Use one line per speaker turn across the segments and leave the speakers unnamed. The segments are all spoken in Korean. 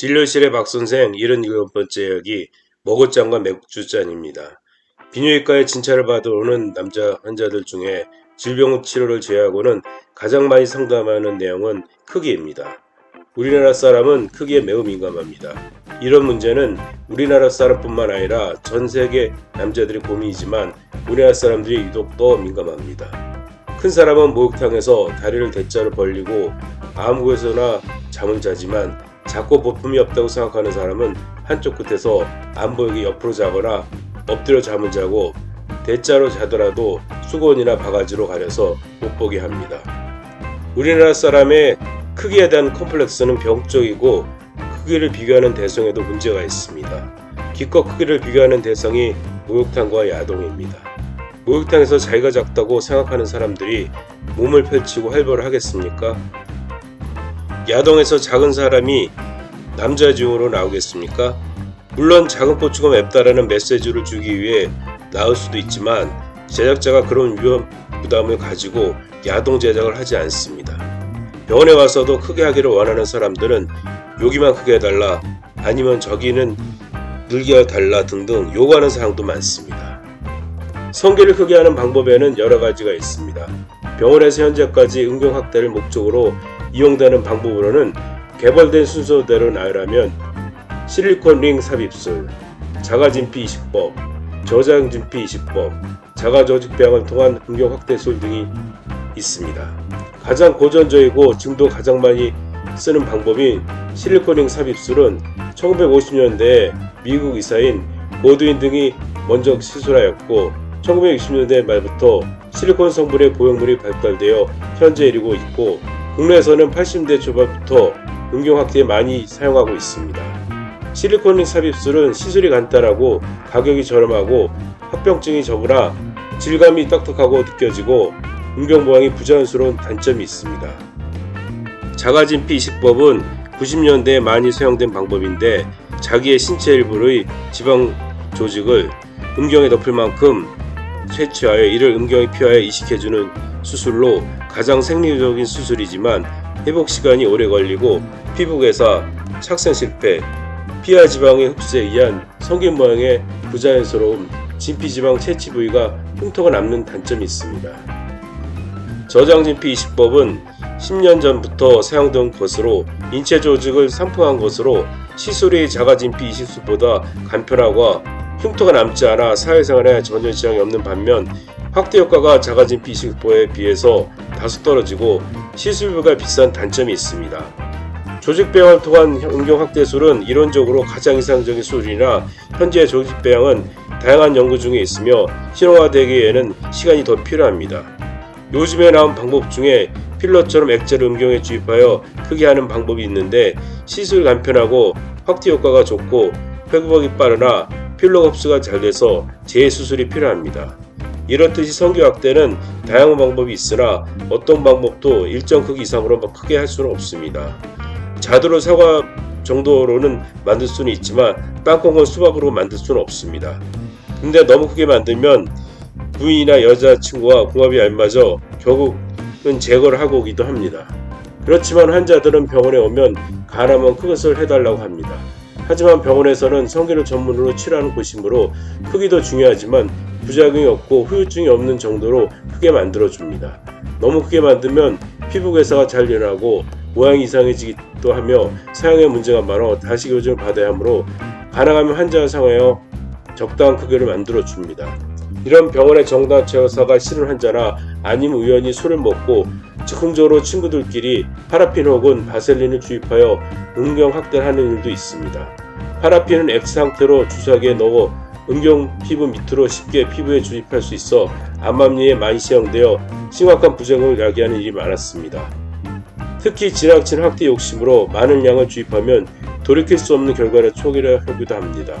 진료실의 박선생 77번째 역이 머그잔과 맥주잔입니다. 비뇨기과에 진찰을 받으러 오는 남자 환자들 중에 질병 치료를 제외하고는 가장 많이 상담하는 내용은 크기입니다. 우리나라 사람은 크기에 매우 민감합니다. 이런 문제는 우리나라 사람뿐만 아니라 전 세계 남자들이 고민이지만 우리나라 사람들이 유독 더 민감합니다. 큰 사람은 목욕탕에서 다리를 대자로 벌리고 아무 곳에서나 잠을 자지만 작고 보품이 없다고 생각하는 사람은 한쪽 끝에서 안 보이게 옆으로 자거나 엎드려 잠을 자고 대자로 자더라도 수건이나 바가지로 가려서 못 보게 합니다. 우리나라 사람의 크기에 대한 컴플렉스는 병적이고 크기를 비교하는 대상에도 문제가 있습니다. 기껏 크기를 비교하는 대상이 목욕탕과 야동입니다. 목욕탕에서 자기가 작다고 생각하는 사람들이 몸을 펼치고 활보를 하겠습니까? 야동에서 작은 사람이 남자 중으로 나오겠습니까? 물론 작은 고추가 맵다라는 메시지를 주기 위해 나올 수도 있지만 제작자가 그런 위험 부담을 가지고 야동 제작을 하지 않습니다. 병원에 와서도 크게 하기를 원하는 사람들은 여기만 크게 해달라 아니면 저기는 늘게 해달라 등등 요구하는 사항도 많습니다. 성기를 크게 하는 방법에는 여러 가지가 있습니다. 병원에서 현재까지 응용 확대를 목적으로 이용되는 방법으로는 개발된 순서대로 나열하면 실리콘 링 삽입술, 자가진피 이식법, 저장진피 이식법, 자가조직배양을 통한 응용 확대술 등이 있습니다. 가장 고전적이고 지금도 가장 많이 쓰는 방법인 실리콘 링 삽입술은 1950년대에 미국 의사인 고드윈 등이 먼저 시술하였고 1960년대 말부터 실리콘 성분의 보형물이 발달되어 현재 이르고 있고 국내에서는 80대 초반부터 응용 확대에 많이 사용하고 있습니다. 실리콘 삽입술은 시술이 간단하고 가격이 저렴하고 합병증이 적으나 질감이 딱딱하고 느껴지고 응용 모양이 부자연스러운 단점이 있습니다. 자가진피 이식법은 90년대에 많이 사용된 방법인데 자기의 신체 일부의 지방 조직을 음경에 덮을 만큼 채취하여 이를 음경에 피하여 이식해주는 수술로 가장 생리적인 수술이지만 회복 시간이 오래 걸리고 피부에서 착색 실패, 피하 지방의 흡수에 의한 성균 모양의 부자연스러움, 진피 지방 채취 부위가 흉터가 남는 단점이 있습니다. 저장 진피 이식법은 10년 전부터 사용된 것으로 인체 조직을 산포한 것으로 시술이 자가진피 이식술보다 간편하고 흉터가 남지 않아 사회생활에 전혀 지장이 없는 반면 확대 효과가 자가진피 이식법에 비해서 다소 떨어지고 시술비가 비싼 단점이 있습니다. 조직배양을 통한 응용 확대술은 이론적으로 가장 이상적인 수술이나 현재 조직배양은 다양한 연구 중에 있으며 실용화되기에는 시간이 더 필요합니다. 요즘에 나온 방법 중에 필러처럼 액체를 음경에 주입하여 크게 하는 방법이 있는데 시술 간편하고 확대 효과가 좋고 회복이 빠르나 필러 흡수가 잘 돼서 재수술이 필요합니다. 이렇듯이 성기 확대는 다양한 방법이 있으나 어떤 방법도 일정 크기 이상으로 크게 할 수는 없습니다. 자두로 사과 정도로는 만들 수는 있지만 땅콩은 수박으로 만들 수는 없습니다. 근데 너무 크게 만들면 부인이나 여자친구와 궁합이 안 맞아 결국은 제거를 하고 오기도 합니다. 그렇지만 환자들은 병원에 오면 가능하면 큰 것을 해달라고 합니다. 하지만 병원에서는 성기를 전문으로 치료하는 곳이므로 크기도 중요하지만 부작용이 없고 후유증이 없는 정도로 크게 만들어줍니다. 너무 크게 만들면 피부 괴사가 잘 일어나고 모양이 이상해지기도 하며 사용에 문제가 많아 다시 교정을 받아야 하므로 가능하면 환자와 상하여 적당한 크기를 만들어 줍니다. 이런 병원의 정당 제어사가 싫은 환자나 아니면 우연히 술을 먹고 즉흥적으로 친구들끼리 파라핀 혹은 바셀린을 주입하여 음경 확대를 하는 일도 있습니다. 파라핀은 X 상태로 주사기에 넣어 음경 피부 밑으로 쉽게 피부에 주입할 수 있어 암암리에 많이 사용되어 심각한 부작용을 야기하는 일이 많았습니다. 특히 지나친 확대 욕심으로 많은 양을 주입하면 돌이킬 수 없는 결과를 초기화하기도 합니다.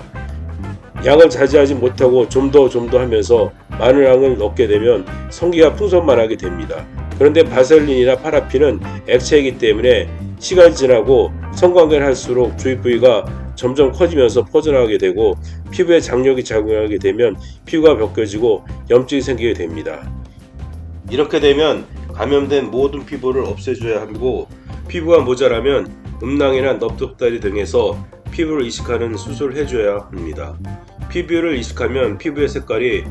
양을 자제하지 못하고 좀 더 좀 더 하면서 많은 양을 넣게 되면 성기가 풍선만 하게 됩니다. 그런데 바셀린이나 파라핀은 액체이기 때문에 시간이 지나고 성관계를 할수록 주입 부위가 점점 커지면서 퍼져나가게 되고 피부에 장력이 작용하게 되면 피부가 벗겨지고 염증이 생기게 됩니다. 이렇게 되면 감염된 모든 피부를 없애줘야 하고 피부가 모자라면 음낭이나 넙죽다리 등에서 피부를 이식하는 수술을 해줘야 합니다. 피부를 이식하면 피부의 색깔이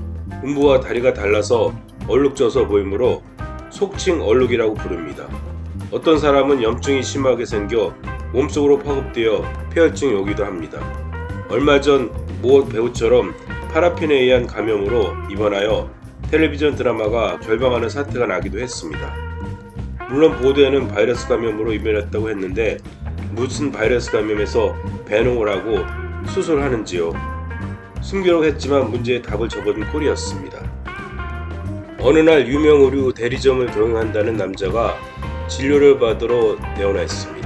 음부와 다리가 달라서 얼룩져서 보이므로 속칭 얼룩이라고 부릅니다. 어떤 사람은 염증이 심하게 생겨 몸속으로 파급되어 폐혈증이 오기도 합니다. 얼마 전 모 배우처럼 파라핀에 의한 감염으로 입원하여 텔레비전 드라마가 결방하는 사태가 나기도 했습니다. 물론 보도에는 바이러스 감염으로 입원했다고 했는데 무슨 바이러스 감염에서 배농을 하고 수술하는지요. 숨기려고 했지만 문제의 답을 접어준 꼴이었습니다. 어느 날 유명 의류 대리점을 경영한다는 남자가 진료를 받으러 내원했습니다.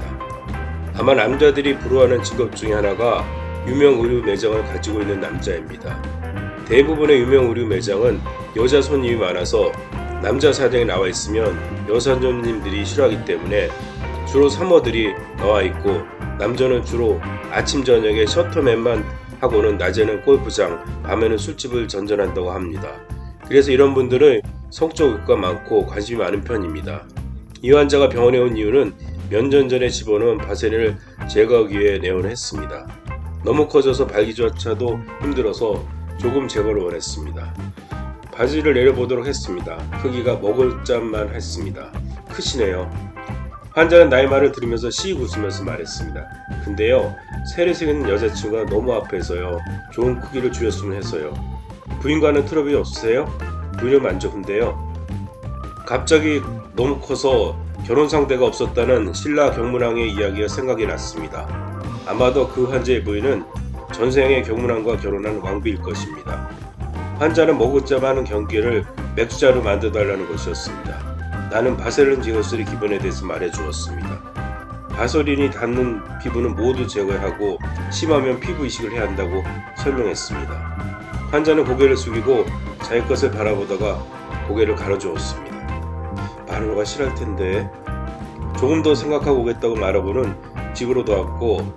아마 남자들이 부러워하는 직업 중에 하나가 유명 의류 매장을 가지고 있는 남자입니다. 대부분의 유명 의류 매장은 여자 손님이 많아서 남자 사장이 나와 있으면 여사 손님들이 싫어하기 때문에 주로 사모들이 나와 있고 남자는 주로 아침 저녁에 셔터맨만 하고는 낮에는 골프장, 밤에는 술집을 전전한다고 합니다. 그래서 이런 분들은 성적 욕구가 많고 관심이 많은 편입니다. 이 환자가 병원에 온 이유는 몇 년 전에 집어넣은 바세린을 제거하기 위해 내원을 했습니다. 너무 커져서 발기조차도 힘들어서 조금 제거를 원했습니다. 바지를 내려보도록 했습니다. 크기가 먹을 짬만 했습니다. 크시네요. 환자는 나의 말을 들으면서 씩 웃으면서 말했습니다. 근데요, 세례식은 여자친구가 너무 앞에서요. 좋은 크기를 줄였으면 해서요. 부인과는 트러블이 없으세요? 부인은 만족한데요. 갑자기 너무 커서 결혼 상대가 없었다는 신라 경문왕의 이야기가 생각이 났습니다. 아마도 그 환자의 부인은 전생의 경문왕과 결혼한 왕비일 것입니다. 환자는 머그잡하는 경기를 맥주자로 만들어달라는 것이었습니다. 나는 바셀린 제거술의 기본에 대해서 말해 주었습니다. 바소린이 닿는 피부는 모두 제거하고 심하면 피부 이식을 해야 한다고 설명했습니다. 환자는 고개를 숙이고 자기 것을 바라보다가 고개를 가로주었습니다. 바로가 싫을 텐데 조금 더 생각하고 오겠다고 말하고는 집으로 돌아왔고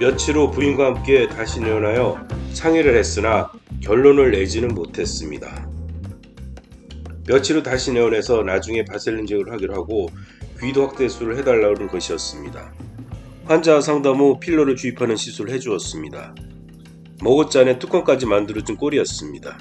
며칠 후 부인과 함께 다시 내원하여 상의를 했으나 결론을 내지는 못했습니다. 며칠 후 다시 내원해서 나중에 바셀린 제거를 하기로 하고 귀도 확대수를 해달라는 것이었습니다. 환자 상담 후 필러를 주입하는 시술을 해주었습니다. 머그잔에 뚜껑까지 만들어준 꼴이었습니다.